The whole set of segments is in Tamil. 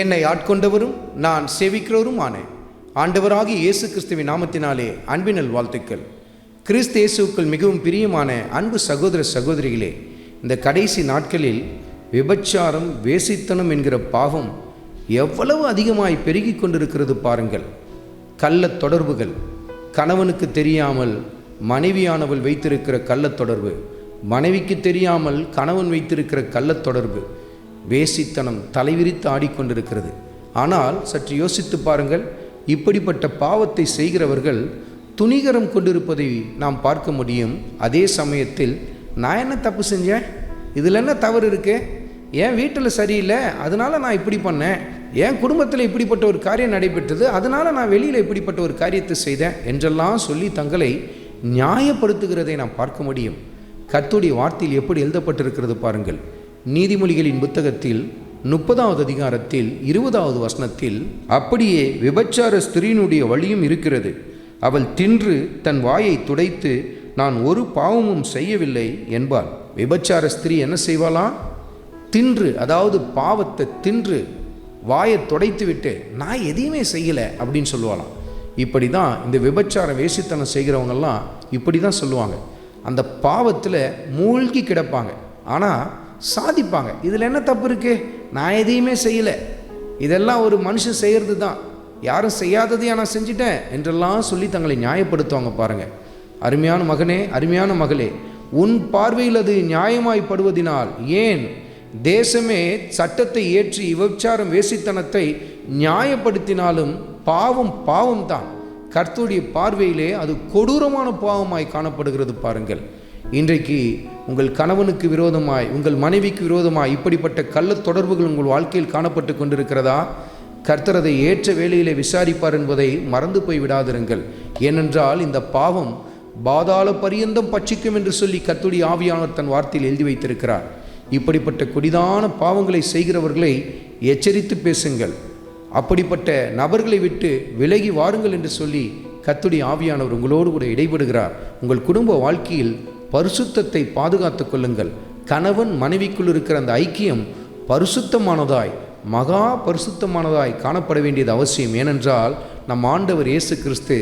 என்னை ஆட்கொண்டவரும் நான் சேவிக்கிறவருமான. ஆண்டவராகி இயேசு கிறிஸ்துவின் நாமத்தினாலே அன்பினல் வாழ்த்துக்கள் கிறிஸ்து இயேசுக்கள் மிகவும் பிரியமான அன்பு சகோதர சகோதரிகளே இந்த கடைசி நாட்களில் விபச்சாரம் வேசித்தனம் என்கிற பாவம் எவ்வளவு அதிகமாய் பெருகிக் கொண்டிருக்கிறது பாருங்கள். கள்ளத் தொடர்புகள் கணவனுக்கு தெரியாமல் மனைவியானவள் வைத்திருக்கிற கள்ளத் தொடர்பு மனைவிக்கு தெரியாமல் கணவன் வைத்திருக்கிற கள்ளத் தொடர்பு வேசித்தனம் தலைவிரித்து ஆடிக்கொண்டிருக்கிறது. ஆனால் சற்று யோசித்து பாருங்கள் இப்படிப்பட்ட பாவத்தை செய்கிறவர்கள் துணிகரம் கொண்டிருப்பதை நாம் பார்க்க முடியும். அதே சமயத்தில் நான் என்ன தப்பு செஞ்சேன்? இதில் என்ன தவறு இருக்கு? என் வீட்டில் சரியில்லை அதனால் நான் இப்படி பண்ணேன். என் குடும்பத்தில் இப்படிப்பட்ட ஒரு காரியம் நடைபெற்றது அதனால் நான் வெளியில் இப்படிப்பட்ட ஒரு காரியத்தை செய்தேன் என்றெல்லாம் சொல்லி தங்களை நியாயப்படுத்துகிறதை நாம் பார்க்க முடியும். கத்துடைய வார்த்தையில் எப்படி எழுதப்பட்டிருக்கிறது பாருங்கள். நீதிமொழிகளின் புத்தகத்தில் முப்பதாவது அதிகாரத்தில் இருபதாவது வசனத்தில் அப்படியே விபச்சார ஸ்திரீனுடைய வழியும் இருக்கிறது. அவள் தின்று தன் வாயை துடைத்து நான் ஒரு பாவமும் செய்யவில்லை என்பாள். விபச்சார ஸ்திரீ என்ன செய்வாளா? தின்று அதாவது பாவத்தை தின்று வாயை துடைத்து விட்டு நான் எதையுமே செய்யலை அப்படின்னு சொல்லுவாளாம். இப்படி தான் இந்த விபச்சார வேசித்தனம் செய்கிறவங்கெல்லாம் இப்படி தான் சொல்லுவாங்க. அந்த பாவத்தில் மூழ்கி கிடப்பாங்க. ஆனால் சாதிப்பாங்க. இதில் என்ன தப்பு இருக்குது நான் எதையுமே செய்யலை. இதெல்லாம் ஒரு மனுஷன் செய்கிறது தான். யாரும் செய்யாததையும் நான் செஞ்சிட்டேன் என்றெல்லாம் சொல்லி தங்களை நியாயப்படுத்துவாங்க பாருங்கள் அருமையான மகனே அருமையான மகளே உன் பார்வையில் அது நியாயமாய்ப்படுவதினால் ஏன் தேசமே சட்டத்தை ஏற்றி விபச்சாரம் வேசித்தனத்தை நியாயப்படுத்தினாலும் பாவம் பாவம் தான். கர்த்தருடைய பார்வையிலே அது கொடூரமான பாவமாய் காணப்படுகிறது பாருங்கள். இன்றைக்கு உங்கள் கணவனுக்கு விரோதமாய் உங்கள் மனைவிக்கு விரோதமாய் இப்படிப்பட்ட கள்ளத் தொடர்புகள் உங்கள் வாழ்க்கையில் காணப்பட்டு கொண்டிருக்கிறதா? கர்த்தரதை ஏற்ற வேளையிலே விசாரிப்பார் என்பதை மறந்து போய் விடாதிருங்கள். ஏனென்றால் இந்த பாவம் பாதாள பரியந்தம் பட்சிக்கும் என்று சொல்லி கத்துடி ஆவியானவர் தன் வார்த்தையில் எழுதி வைத்திருக்கிறார். இப்படிப்பட்ட கொடிதான பாவங்களை செய்கிறவர்களை எச்சரித்து பேசுங்கள். அப்படிப்பட்ட நபர்களை விட்டு விலகி வாருங்கள் என்று சொல்லி கத்துடி ஆவியானவர் உங்களோடு கூட இடைபடுகிறார். உங்கள் குடும்ப வாழ்க்கையில் பரிசுத்தத்தை பாதுகாத்துக் கொள்ளுங்கள். கணவன் மனைவிக்குள் இருக்கிற அந்த ஐக்கியம் பரிசுத்தமானதாய் மகா பரிசுத்தமானதாய் காணப்பட வேண்டியது அவசியம். ஏனென்றால் நம் ஆண்டவர் இயேசு கிறிஸ்து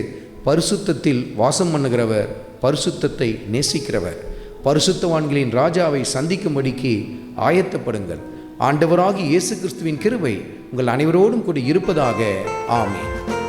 பரிசுத்தத்தில் வாசம் பண்ணுகிறவர் பரிசுத்தத்தை நேசிக்கிறவர். பரிசுத்தவான்களின் ராஜாவை சந்திக்கும்படிக்கு ஆயத்தப்படுங்கள். ஆண்டவராகி இயேசு கிறிஸ்துவின் கிருபை உங்கள் அனைவரோடும் கூட இருப்பதாக. ஆமேன்.